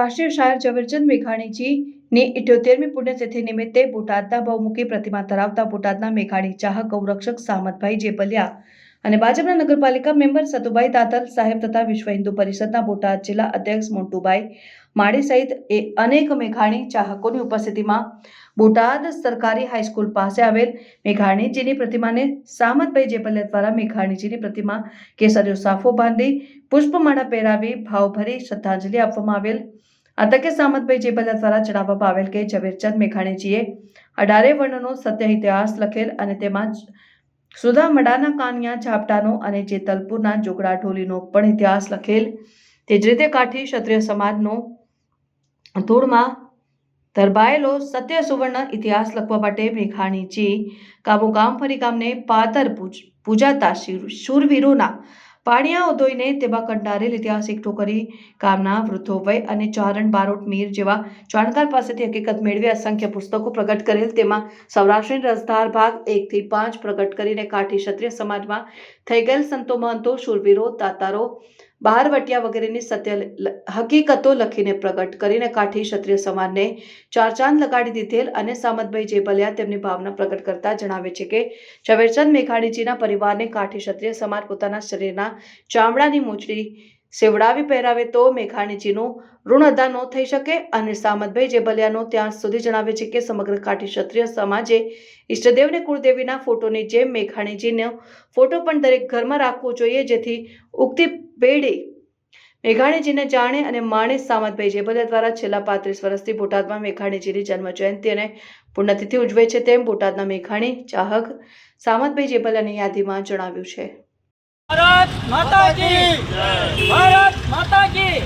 રાષ્ટ્રીય શાયર ઝવેરચંદ મેઘાણીજીની ઇઠ્યોતેરમી પુણ્યતિથિ નિમિત્તે બોટાદના બહુમુખી પ્રતિમા ધરાવતા બોટાદના મેઘાણી ચાહક ગૌરક્ષક સામતભાઈ જેબલિયા અને ભાજપના નગરપાલિકા મેમ્બર સતુભાઈ તાતલ સાહેબ તથા વિશ્વ હિન્દુ પરિષદના બોટાદ જિલ્લા અધ્યક્ષ મોન્ટુભાઈ માળી સહિત એ અનેક મેઘાણી ચાહકોની ઉપસ્થિતિમાં બોટાદ સરકારી હાઈસ્કૂલ પાસે આવેલ મેઘાણીજીની પ્રતિમાને સામતભાઈ જેબલિયા દ્વારા મેઘાણીજીની પ્રતિમા કેસરીઓ સાફો બાંધી પુષ્પમાળા પહેરાવી ભાવભરી શ્રદ્ધાંજલિ આપવામાં આવેલ. આ સામતભાઈ જેબલિયા દ્વારા જણાવવામાં આવેલ કે ઝવેરચંદ મેઘાણીજીએ અઢારે વર્ણનો સત્ય ઇતિહાસ લખેલ અને તેમાં જ સુધા મડાના કાનિયા, ઝાપટાનો અને જેતલપુરના જોગડા ઢોલીનો પણ ઇતિહાસ લખેલ. તે જ રીતે કાઠી ક્ષત્રિય સમાજનો ધૂળમાં ધરબાયેલો સત્ય સુવર્ણ ઇતિહાસ લખવા માટે મેઘાણીજી ગામો ગામ ફરી ગામને પાતર પૂજ પૂજાતા શીર- શૂરવીરોના પાણિયાઓ ધોઈને તેવા કંડારેલ ઇતિહાસિક ઠોકરી કામના વૃદ્ધો વય અને ચારણ બારોટ મીર જેવા જાણકાર પાસેથી હકીકત મેળવી અસંખ્ય પુસ્તકો પ્રગટ કરેલ. તેમાં સૌરાષ્ટ્રની રસધાર ભાગ એકથી પાંચ પ્રગટ કરીને કાઠી ક્ષત્રિય સમાજમાં થઈ ગયેલ સંતો મહંતો, શૂરવીરો તાતારો બહારવટિયા વગેરેની સત્ય હકીકતો લખીને પ્રગટ કરીને કાઠી ક્ષત્રિય સમાજને ચાર ચાંદ લગાડી દીધેલ અને સામતભાઈ જેબલિયા તેમની ભાવના પ્રગટ કરતા જણાવે છે કે, ઝવેરચંદ મેઘાણીજીના પરિવારને કાઠી ક્ષત્રિય સમાજ પોતાના શરીરના ચામડાની મૂછડી સેવડાવી પહેરાવે તો મેઘાણીજીનું ઋણ અદા ન થઈ શકે અને સામતભાઈ જેબલિયાનો ત્યાં સુધી જણાવે છે કે સમગ્ર કાઠી ક્ષત્રિય સમાજે ઈષ્ટદેવને કુળદેવીના ફોટોની જેમ મેઘાણીજીનો ફોટો પણ દરેક ઘરમાં રાખવો જોઈએ જેથી ઉગતી પેઢી મેઘાણીજીને જાણે અને માણે સામતભાઈ જેબલિયા દ્વારા છેલ્લા પાંત્રીસ વર્ષથી બોટાદમાં મેઘાણીજીની જન્મ જયંતિ અને પુણ્યતિથિ ઉજવે છે તેમ બોટાદના મેઘાણી ચાહક સામતભાઈ જેબલિયાની યાદીમાં જણાવ્યું છે. ભારત માતા કી ભારત માતા કી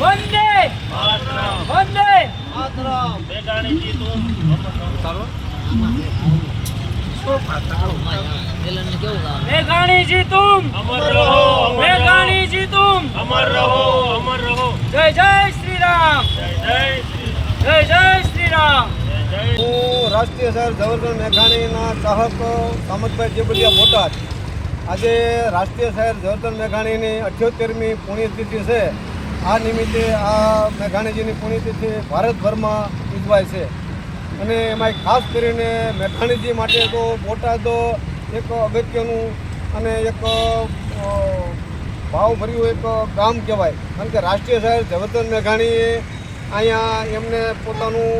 વંદે. વંદે. મેઘાણીજી તુમ અમર રહો અમર રહો. મેઘાણીજી તુમ અમર રહો અમર રહો. જય જય શ્રી રામ જય શ્રી જય જય શ્રી રામ જય હું રાષ્ટ્રીય સર ઝવેરચંદ મેઘાણીના ચાહક સામતભાઈ જેબલિયા બોટાદ. આજે રાષ્ટ્રીય શહેર ઝવેરચંદ મેઘાણીની અઠ્યોતેરમી પુણ્યતિથિ છે. આ નિમિત્તે આ મેઘાણીજીની પુણ્યતિથિ ભારતભરમાં ઉજવાય છે. અને એમાં ખાસ કરીને મેઘાણીજી માટે તો બોટાદ એક અગત્યનું અને એક ભાવભર્યું એક ગામ કહેવાય. કારણ કે રાષ્ટ્રીય શહેર ઝવેરચંદ મેઘાણીએ અહીંયા એમને પોતાનું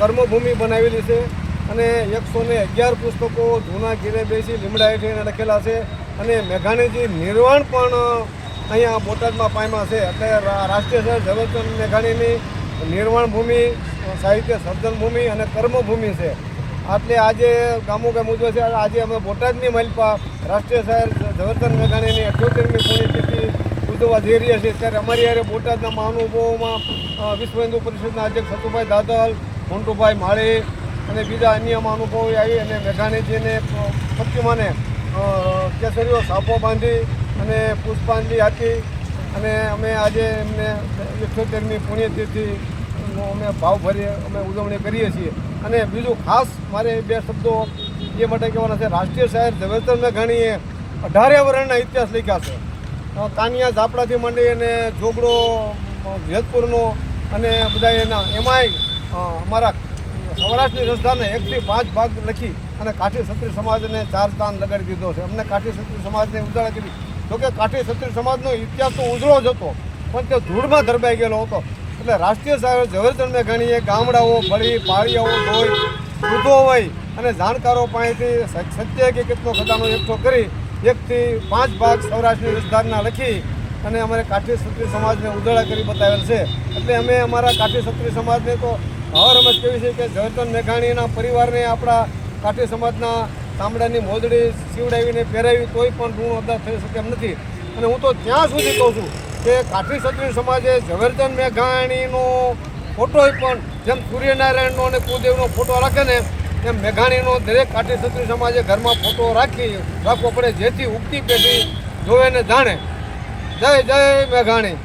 કર્મભૂમિ બનાવેલી છે. અને એકસો ને અગિયાર પુસ્તકો જૂના ઘીરે બેસી લીમડા હેઠળ લખેલા છે અને મેઘાણીજી નિર્વાણ પણ અહીંયા બોટાદમાં પામ્યા છે. એટલે રાષ્ટ્રીય સર ઝવેરચંદ મેઘાણીની નિર્વાણ ભૂમિ, સાહિત્ય સર્જન ભૂમિ અને કર્મભૂમિ છે. એટલે આજે ગામો ગામ ઉજવે છે. આજે અમે બોટાદની મલપા રાષ્ટ્રીય શહેર ઝવેરચંદ મેઘાણીની અઠ્યોતેરમી પુણ્યતિથિ ઉજવવા જઈ રહ્યા છીએ. ત્યારે અમારી યારે બોટાદના મહાનુભાવોમાં વિશ્વ હિન્દુ પરિષદના અધ્યક્ષ સતુભાઈ દાદલ, મોન્ટુભાઈ માળી અને બીજા અન્ય મહાનુભાવો આવી અને મેઘાણીજીને પ્રતિમાને કેસરીઓ, સાપો બાંધી અને પુષ્પાંજલિ આપી અને અમે આજે એમને ઇઠ્યોતેરમી પુણ્યતિથિ, અમે ભાવભરી અમે ઉજવણી કરીએ છીએ. અને બીજું ખાસ મારે બે શબ્દો એ માટે કહેવાના છે, રાષ્ટ્રીય શહેર ઝવેરચંદ મેઘાણીએ અઢારે વર્ણના ઇતિહાસ લખ્યા છે. કાનિયા, ઝાપડાથી માંડી અને જોગડો જેતપુરનો અને બધા એના એમાંય અમારા સૌરાષ્ટ્રની રસધાને એકથી પાંચ ભાગ લખી અને કાઠી ક્ષત્રિય સમાજને ચાર સ્થાન લગાડી દીધો છે. અમને કાઠી ક્ષત્રિય સમાજને ઉજાળા કરી. જોકે કાઠી ક્ષત્રિય સમાજનો ઇતિહાસ તો ઉજળો જ હતો, પણ તે ધૂળમાં ધરબાઈ ગયેલો હતો. એટલે રાષ્ટ્રીય સાહેબ ઝવેરચંદ મેઘાણીએ ગામડાઓ ભળી પાળીઓ ધોઈ, વૃદ્ધો હોય અને જાણકારો પાસેથી સત્ય કે કેટલો ખજાનો એકઠો કરી એકથી પાંચ ભાગ સૌરાષ્ટ્રની રસધારના લખી અને અમારે કાઠી ક્ષત્રિય સમાજને ઉજાળા કરી બતાવેલ છે. એટલે અમે અમારા કાઠી ક્ષત્રિય સમાજને તો હર રમત કેવી છે કે ઝવેરચંદ મેઘાણીના પરિવારને આપણા કાઠી સમાજના ચામડાની મોજડી સીવડાવીને પહેરાવી તોય પણ ઋણ અદા થઈ શકે એમ નથી. અને હું તો ત્યાં સુધી કહું છું કે કાઠી ક્ષત્રિય સમાજે ઝવેરચંદ મેઘાણીનો ફોટો પણ જેમ સૂર્યનારાયણનો અને કુલદેવનો ફોટો રાખે ને, એમ મેઘાણીનો દરેક કાઠી ક્ષત્રિય સમાજે ઘરમાં ફોટો રાખી રાખવો પડે, જેથી ઉગતી પેઢી જોવે ને જાણે. જય જય મેઘાણી.